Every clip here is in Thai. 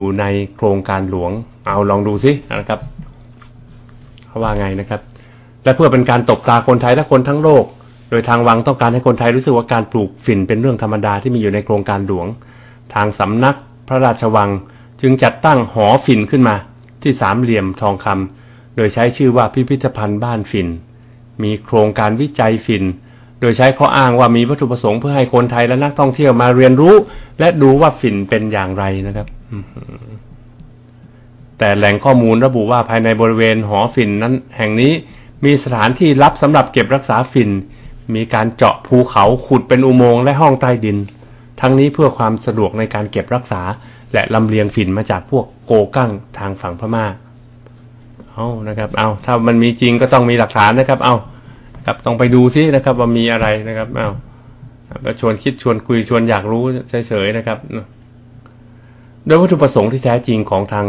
อยู่ในโครงการหลวง เอาลองดูสินะครับเขาว่าไงนะครับ และเพื่อเป็นการตบตาคนไทยและคนทั้งโลก โดยทางวังต้องการให้คนไทยรู้สึกว่าการปลูกฝิ่นเป็นเรื่องธรรมดาที่มีอยู่ในโครงการหลวง ทางสำนักพระราชวังจึงจัดตั้งหอฝิ่นขึ้นมา ที่สามเหลี่ยมทองคำโดยใช้ชื่อว่าพิพิธภัณฑ์บ้านฝิ่น มีโครงการวิจัยฝิ่นโดยใช้ข้ออ้างว่ามีวัตถุประสงค์เพื่อให้คนไทยและนักท่องเที่ยวมาเรียนรู้ และดูว่าฝิ่นเป็นอย่างไรนะครับ แต่แหล่งข้อมูลระบุว่าภายในบริเวณหอฝิ่นนั้น แห่งนี้มีสถานที่ลับสำหรับเก็บรักษาฝิ่น มีการเจาะภูเขาขุดเป็นอุโมงค์และห้องใต้ดิน ทั้งนี้เพื่อความสะดวกในการเก็บรักษา และลำเลียงฝิ่นมาจากพวกโกกั้งทางฝั่งพม่า เอานะครับ เอาถ้ามันมีจริงก็ต้องมีหลักฐานนะครับ เอาครับต้องไปดูซินะครับ ว่ามีอะไรนะครับ เอาก็ชวนคิดชวนคุยชวนอยากรู้เฉยๆนะครับ โดยวัตถุประสงค์ที่แท้จริงของทาง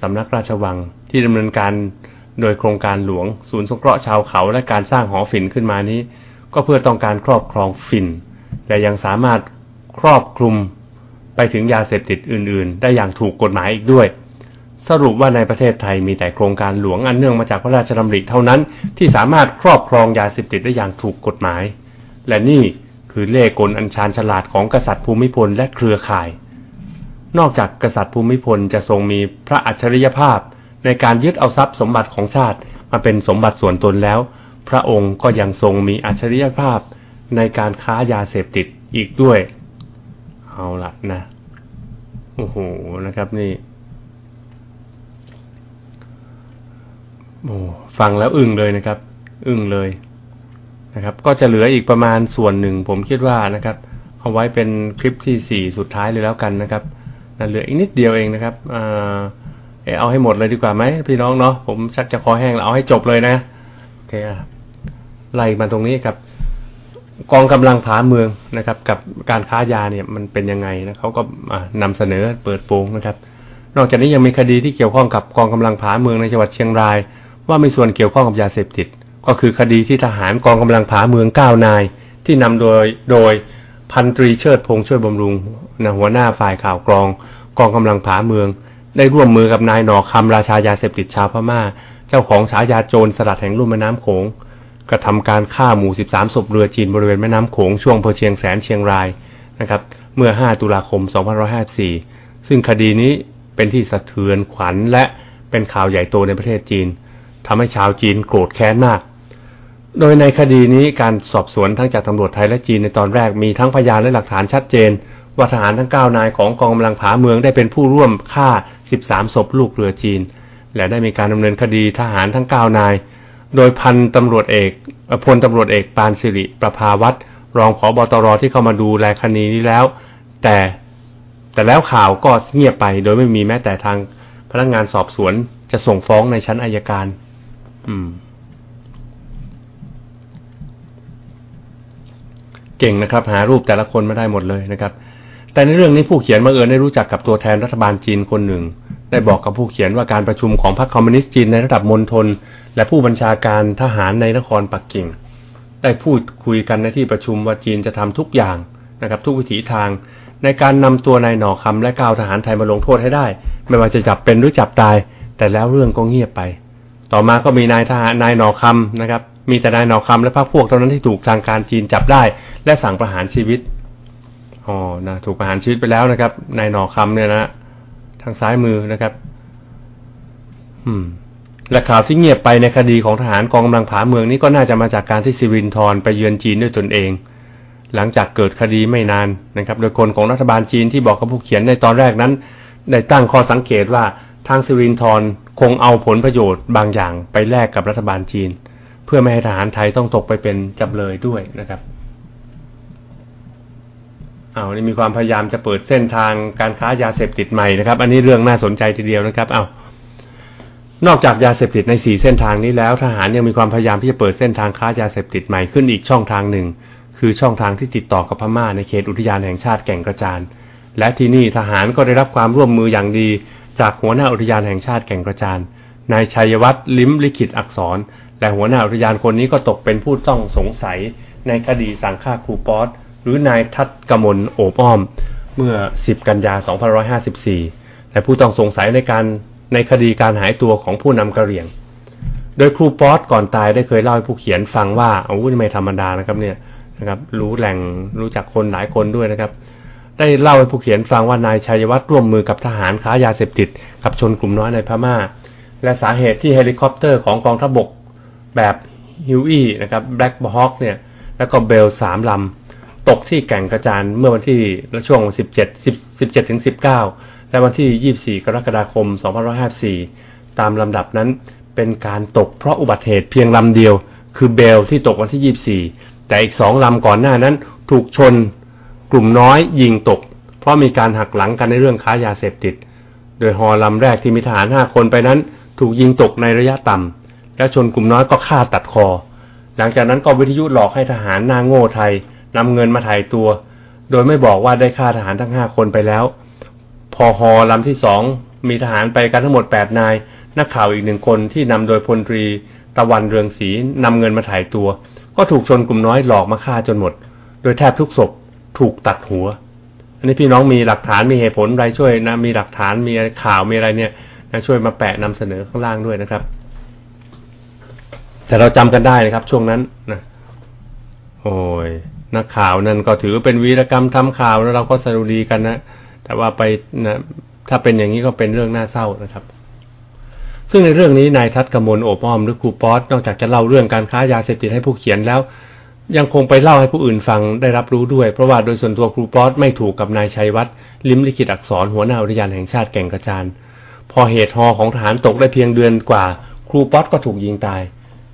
สำนักราชวังที่ดำเนินการโดยโครงการหลวง ศูนย์สงเคราะห์ชาวเขาและการสร้างหอฝิ่นขึ้นมานี้ ก็เพื่อต้องการครอบครองฝิ่นและยังสามารถครอบคลุมไปถึงยาเสพติดอื่น ๆ ได้อย่างถูกกฎหมายอีกด้วย สรุปว่าในประเทศไทยมีแต่โครงการหลวงอันเนื่องมาจากพระราชดำริเท่านั้นที่สามารถครอบครองยาเสพติดได้อย่างถูกกฎหมาย และนี่คือเล่กลอันชาญฉลาดของกษัตริย์ภูมิพลและเครือข่าย นอกจากกษัตริย์ภูมิพลจะทรงมีพระอัจฉริยภาพ ในการยึดเอาทรัพย์สมบัติของชาติมาเป็นสมบัติส่วนตนแล้ว พระองค์ก็ยังทรงมีอัจฉริยภาพ ในการค้ายาเสพติดอีกด้วย เอาละนะโอ้โหนะครับนี่โอ้ฟังแล้วอึ้งเลยนะครับ อึ้งเลยนะครับ ก็จะเหลืออีกประมาณส่วนหนึ่ง ผมคิดว่านะครับ เอาไว้เป็นคลิปที่สี่สุดท้ายเลยแล้วกันนะครับ นั่นเหลืออีกนิดเดียวเองนะครับเอ่าเอาให้หมดเลยดีกว่าไหมพี่น้องเนาะผมชักจะคอแห้งแล้วเอาให้จบเลยนะโอเคอะไล่มาตรงนี้ครับ กองกำลังผาเมืองนะครับ กับการค้ายาเนี่ยมันเป็นยังไงนะเขาก็นำเสนอเปิดโปงนะครับ นอกจากนี้ยังมีคดีที่เกี่ยวข้องกับกองกำลังผาเมืองในจังหวัดเชียงราย ว่ามีส่วนเกี่ยวข้องกับยาเสพติด ก็คือคดีที่ทหารกองกำลังผาเมืองเก้านาย ที่นำโดยโดยพันตรีเชิดพงษ์ช่วยบำรุงนะหัวหน้าฝ่ายข่าวกรอง กองกำลังผาเมือง ได้ร่วมมือกับนายหนอคำราชายาเสพติดชาวพม่า เจ้าของฉายาโจรสลัดแห่งลุ่มแม่น้ำโขงกระทำการฆ่าหมู่ 13 ศพเรือจีนบริเวณแม่น้ำโขงช่วงอำเภอเชียงแสนเชียงรายนะครับ เมื่อ 5 ตุลาคม 2554 ซึ่งคดีนี้เป็นที่สะเทือนขวัญและเป็นข่าวใหญ่โตในประเทศจีนทำให้ชาวจีนโกรธแค้นมากโดยในคดีนี้การสอบสวนทั้งจากตำรวจไทยและจีนในตอนแรกมีทั้งพยานและหลักฐานชัดเจน ว่าทหารทั้ง 9 นายของกองกำลังผาเมืองได้เป็นผู้ร่วมฆ่า 13 ศพลูกเรือจีน และได้มีการดำเนินคดีทหารทั้ง 9 นาย โดยพันตำรวจเอกพลตำรวจเอกปานสิริประภาวัตรรองผอบตรที่เข้ามาดูแลคดีนี้แล้ว แต่แต่แล้วข่าวก็เงียบไป โดยไม่มีแม้แต่ทางพนักงานสอบสวนจะส่งฟ้องในชั้นอายการ อืม เก่งนะครับ หารูปแต่ละคนไม่ได้หมดเลยนะครับ แต่ในเรื่องนี้ผู้เขียนบังเอิญได้รู้จักกับตัวแทนรัฐบาลจีนคนหนึ่ง ได้บอกกับผู้เขียนว่าการประชุมของพรรคคอมมิวนิสต์จีนในระดับมณฑลและผู้บัญชาการทหารในนครปักกิ่ง ได้พูดคุยกันในที่ประชุมว่าจีนจะทำทุกอย่างนะครับทุกวิถีทางในการนำตัวนายหนอคำและก้าวทหารไทยมาลงโทษให้ได้ ไม่ว่าจะจับเป็นหรือจับตาย แต่แล้วเรื่องก็เงียบไป ต่อมาก็มีนายทหารนายหนอคำนะครับ มีแต่นายหนอคำและพรรคพวกเท่านั้นที่ถูกทางการจีนจับได้ และสั่งประหารชีวิต อ๋อนะถูกประหารชีวิตไปแล้วนะครับนายหนอคำเนี่ยนะทางซ้ายมือนะครับ อืมและข่าวที่เงียบไปในคดีของทหารกองกำลังผาเมืองนี้ก็น่าจะมาจากการที่ซิรินทรไปเยือนจีนด้วยตนเอง หลังจากเกิดคดีไม่นานนะครับ โดยคนของรัฐบาลจีนที่บอกกับผู้เขียนในตอนแรกนั้น ได้ตั้งข้อสังเกตว่าทางซิรินทรคงเอาผลประโยชน์บางอย่างไปแลกกับรัฐบาลจีน เพื่อไม่ให้ทหารไทยต้องตกไปเป็นจำเลยด้วยนะครับ เอานี่มีความพยายามจะเปิดเส้นทางการค้ายาเสพติดใหม่นะครับ อันนี้เรื่องน่าสนใจทีเดียวนะครับ เอานอกจากยาเสพติดในสี่เส้นทางนี้แล้ว ทหารยังมีความพยายามที่จะเปิดเส้นทางค้ายาเสพติดใหม่ขึ้นอีกช่องทางหนึ่ง คือช่องทางที่ติดต่อกับพม่าในเขตอุทยานแห่งชาติแก่งกระจาน และที่นี่ทหารก็ได้รับความร่วมมืออย่างดี จากหัวหน้าอุทยานแห่งชาติแก่งกระจานนายชัยวัฒน์ลิ้มลิขิตอักษร และหัวหน้าอุทยานคนนี้ก็ตกเป็นผู้ต้องสงสัยในคดีสั่งฆ่าครูป๊อต หรือนายทัศกมลโอบอ้อม เมื่อ 10 กันยา 2554แต่ผู้ต้องสงสัยในการในคดีการหายตัวของผู้นำกระเหรี่ยง โดยครูป๊อตก่อนตายได้เคยเล่าให้ผู้เขียนฟังว่าอาวุธไม่ธรรมดานะครับเนี่ยนะครับรู้แหล่งรู้จักคนหลายคนด้วยนะครับ ได้เล่าให้ผู้เขียนฟังว่านายชัยวัฒน์ร่วมมือกับทหารค้ายาเสพติด กับชนกลุ่มน้อยในพม่า และสาเหตุที่เฮลิคอปเตอร์ของกองทัพบกแบบฮิวอี้นะครับแบล็กบฮอกเนี่ยแล้วก็เบลสามลำ ตกที่แก่งกระจานเมื่อวันที่ช่วง 17 17ถึง19 และวันที่ 24 กรกฎาคม 2554 ตามลำดับนั้นเป็นการตกเพราะอุบัติเหตุเพียงลำเดียว คือเบลที่ตกวันที่ 24 แต่อีกสองลำก่อนหน้านั้นถูกชนกลุ่มน้อยยิงตก เพราะมีการหักหลังกันในเรื่องค้ายาเสพติด โดยฮอลำแรกที่มีทหาร 5 คนไปนั้น ถูกยิงตกในระยะต่ำและชนกลุ่มน้อยก็ฆ่าตัดคอ หลังจากนั้นก็วิทยุหลอกให้ทหารหน้าโง่ไทย นำเงินมาถ่ายตัว โดยไม่บอกว่าได้ฆ่าทหารทั้งห้าคนไปแล้ว พอฮอลำที่สองมีทหารไปกันทั้งหมดแปดนาย นักข่าวอีกหนึ่งคนที่นำโดยพลตรี ตะวันเรืองศรีนำเงินมาถ่ายตัว ก็ถูกชนกลุ่มน้อยหลอกมาฆ่าจนหมด โดยแทบทุกศพถูกตัดหัว อันนี้พี่น้องมีหลักฐานมีเหตุผลอะไรช่วยนะ มีหลักฐานมีข่าวมีอะไรเนี่ยนะช่วยมาแปะนำเสนอข้างล่างด้วยนะครับ แต่เราจำกันได้นะครับ ช่วงนั้นนะโอ้ย นักข่าวนั่นก็ถือเป็นวีรกรรมทำข่าวแล้วเราก็สรุดีกันนะแต่ว่าไปนะถ้าเป็นอย่างนี้ก็เป็นเรื่องน่าเศร้านะครับ ซึ่งในเรื่องนี้นายทัศกมลโอบอ้อมหรือครูป๊อตนอกจากจะเล่าเรื่องการค้ายาเสพติดให้ผู้เขียนแล้ว ยังคงไปเล่าให้ผู้อื่นฟังได้รับรู้ด้วย เพราะว่าโดยส่วนตัวครูป๊อตไม่ถูกกับนายชัยวัฒน์ลิมลิขิตอักษรหัวหน้าอุทยานแห่งชาติแก่งกระจานพอเหตุฮอของทหารตกได้เพียงเดือนกว่า ครูป๊อตก็ถูกยิงตาย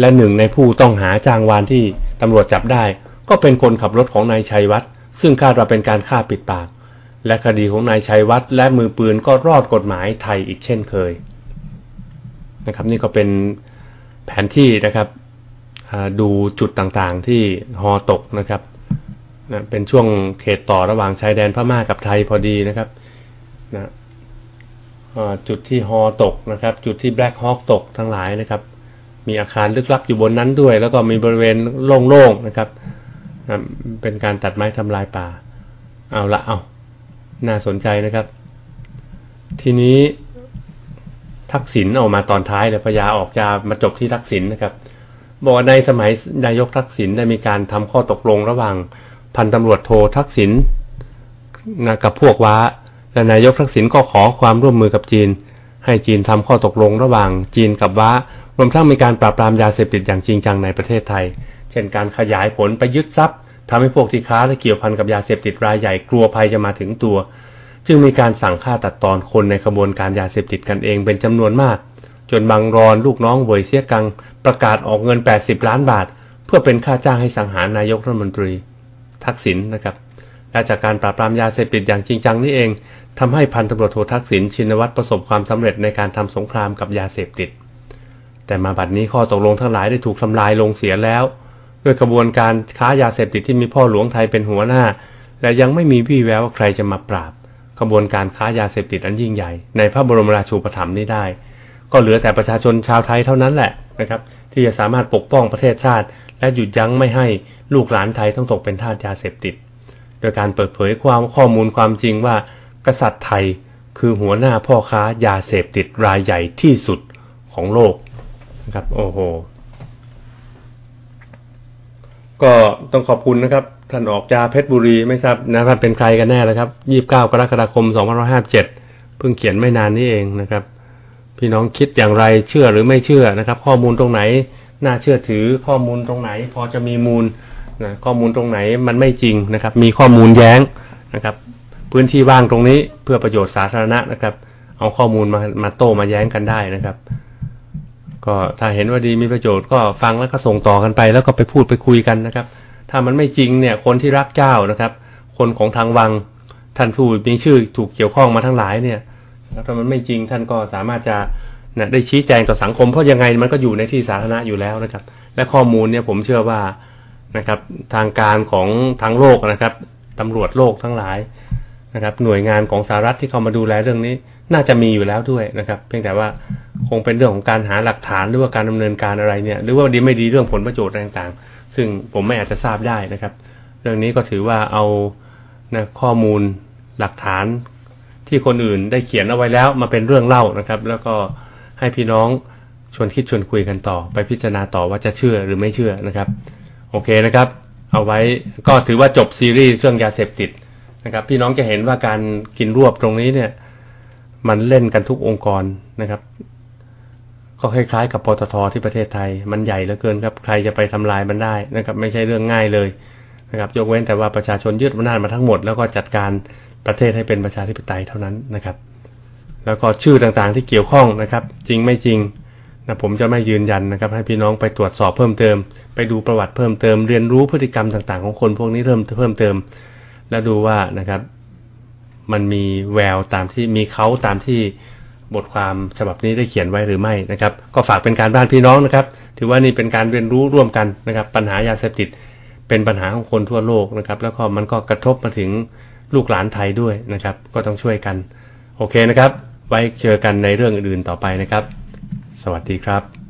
และหนึ่งในผู้ต้องหาจางวานที่ตำรวจจับได้ ก็เป็นคนขับรถของนายชัยวัฒน์ซึ่งคาดว่าเป็นการฆ่าปิดปาก และคดีของนายชัยวัฒน์และมือปืนก็รอดกฎหมายไทยอีกเช่นเคยนะครับ นี่ก็เป็นแผนที่นะครับดูจุดต่างๆที่ฮอตกนะครับนะเป็นช่วงเขตต่อระหว่างชายแดนพม่ากับไทยพอดีนะครับนะจุดที่ฮอตกนะครับ จุดที่แบล็คฮอคตกทั้งหลายนะครับ มีอาคารลึกลับอยู่บนนั้นด้วย แล้วก็มีบริเวณโล่งๆนะครับ เป็นการตัดไม้ทำลายป่า เอาละเอาน่าสนใจนะครับ ทีนี้ทักษิณออกมาตอนท้ายเลยพยาออกจะมาจบที่ทักษิณนะครับ บอกว่าในสมัยนายกทักษิณได้มีการทำข้อตกลงระหว่างพันตำรวจโททักษิณนะกับพวกว้าและนายกทักษิณก็ขอความร่วมมือกับจีน ให้จีนทำข้อตกลงระหว่างจีนกับว้ารวมทั้งมีการปราบปรามยาเสพติดอย่างจริงจังในประเทศไทย ช่นการขยายผลไปยึดทรัพย์ทำให้พวกที่ค้าและเกี่ยวพันกับยาเสพติดรายใหญ่กลัวภัยจะมาถึงตัว จึงมีการสั่งฆ่าตัดตอนคนในขบวนการยาเสพติดกันเองเป็นจำนวนมาก จนบางรอนลูกน้องเวยเสียกัง ประกาศออกเงิน 80 ล้านบาท เพื่อเป็นค่าจ้างให้สังหารนายกรัฐมนตรี ทักษิณนนะครับและจากการปราบปรามยาเสพติดอย่างจริงจังนี่เองทำให้พันตำรวจโททักษิณชินวัตรประสบความสำเร็จในการทำสงครามกับยาเสพติด แต่มาบัดนี้ข้อตกลงทั้งหลายได้ถูกทำลายลงเสียแล้ว ด้วยกระบวนการค้ายาเสพติดที่มีพ่อหลวงไทยเป็นหัวหน้า และยังไม่มีวี่แววว่าใครจะมาปราบกระบวนการค้ายาเสพติดอันยิ่งใหญ่ ในพระบรมราชูปถัมภ์นี้ได้ ก็เหลือแต่ประชาชนชาวไทยเท่านั้นแหละนะครับ ที่จะสามารถปกป้องประเทศชาติ และหยุดยั้งไม่ให้ลูกหลานไทยต้องตกเป็นทาสยาเสพติด โดยการเปิดเผยความข้อมูลความจริงว่า กษัตริย์ไทยคือหัวหน้าพ่อค้ายาเสพติดรายใหญ่ที่สุดของโลกนะครับโอ้โห ก็ต้องขอบคุณนะครับท่านออกจาเพชรบุรีไม่ทราบนะท่านเป็นใครกันแน่นะครับยี่บเก้ากรกฎาคมสองพันร้อยห้าเจ็ดเพิ่งเขียนไม่นานนี้เองนะครับ พี่น้องคิดอย่างไรเชื่อหรือไม่เชื่อนะครับ ข้อมูลตรงไหน น่าเชื่อถือข้อมูลตรงไหน พอจะมีมูลนะข้อมูลตรงไหนมันไม่จริงนะครับ มีข้อมูลแย้งนะครับ พื้นที่ว่างตรงนี้เพื่อประโยชน์สาธารณะนะครับ เอาข้อมูลมามาโต้มาแย้งกันได้นะครับ ก็ถ้าเห็นว่าดีมีประโยชน์ก็ฟังแล้วก็ส่งต่อกันไป แล้วก็ไปพูดไปคุยกันนะครับ ถ้ามันไม่จริงเนี่ย คนที่รักเจ้านะครับ คนของทางวังท่านผู้มีชื่อถูกเกี่ยวข้องมาทั้งหลายเนี่ยถ้ามันไม่จริงท่านก็สามารถจะนะได้ชี้แจงต่อสังคมเพราะยังไงมันก็อยู่ในที่สาธารณะอยู่แล้วนะครับ และข้อมูลเนี่ยผมเชื่อว่านะครับ ทางการของทั้งโลกนะครับตำรวจโลกทั้งหลายนะครับ หน่วยงานของสหรัฐที่เข้ามาดูแลเรื่องนี้ น่าจะมีอยู่แล้วด้วยนะครับ เพียงแต่ว่าคงเป็นเรื่องของการหาหลักฐานหรือว่าการดำเนินการอะไรเนี่ยหรือว่าดีไม่ดีเรื่องผลประโยชน์ต่างๆ ซึ่งผมไม่อาจจะทราบได้นะครับ เรื่องนี้ก็ถือว่าเอานะข้อมูลหลักฐานที่คนอื่นได้เขียนเอาไว้แล้วมาเป็นเรื่องเล่านะครับ แล้วก็ให้พี่น้องชวนคิดชวนคุยกันต่อ ไปพิจารณาต่อว่าจะเชื่อหรือไม่เชื่อนะครับ โอเคนะครับ เอาไว้ก็ถือว่าจบซีรีส์เรื่องยาเสพติดนะครับ พี่น้องจะเห็นว่าการกินรวบตรงนี้เนี่ย มันเล่นกันทุกองค์กรนะครับ ก็คล้ายๆ กับปตทที่ประเทศไทย มันใหญ่เหลือเกินครับ ใครจะไปทำลายมันได้นะครับ ไม่ใช่เรื่องง่ายเลยนะครับ ยกเว้นแต่ว่าประชาชนยึดอำนาจมาทั้งหมด แล้วก็จัดการประเทศให้เป็นประชาธิปไตยเท่านั้นนะครับ แล้วก็ชื่อต่างๆที่เกี่ยวข้องนะครับ จริงไม่จริงนะผมจะไม่ยืนยันนะครับ ให้พี่น้องไปตรวจสอบเพิ่มเติม ไปดูประวัติเพิ่มเติม เรียนรู้พฤติกรรมต่างๆ ของคนพวกนี้เริ่มเพิ่มเติม แล้วดูว่านะครับ มันมีแววตามที่มีเขาตามที่บทความฉบับนี้ได้เขียนไว้หรือไม่นะครับ ก็ฝากเป็นการบ้านพี่น้องนะครับ ถือว่านี่เป็นการเรียนรู้ร่วมกันนะครับ ปัญหายาเสพติดเป็นปัญหาของคนทั่วโลกนะครับ แล้วก็มันก็กระทบมาถึงลูกหลานไทยด้วยนะครับ ก็ต้องช่วยกัน โอเคนะครับ ไว้เจอกันในเรื่องอื่นๆต่อไปนะครับ สวัสดีครับ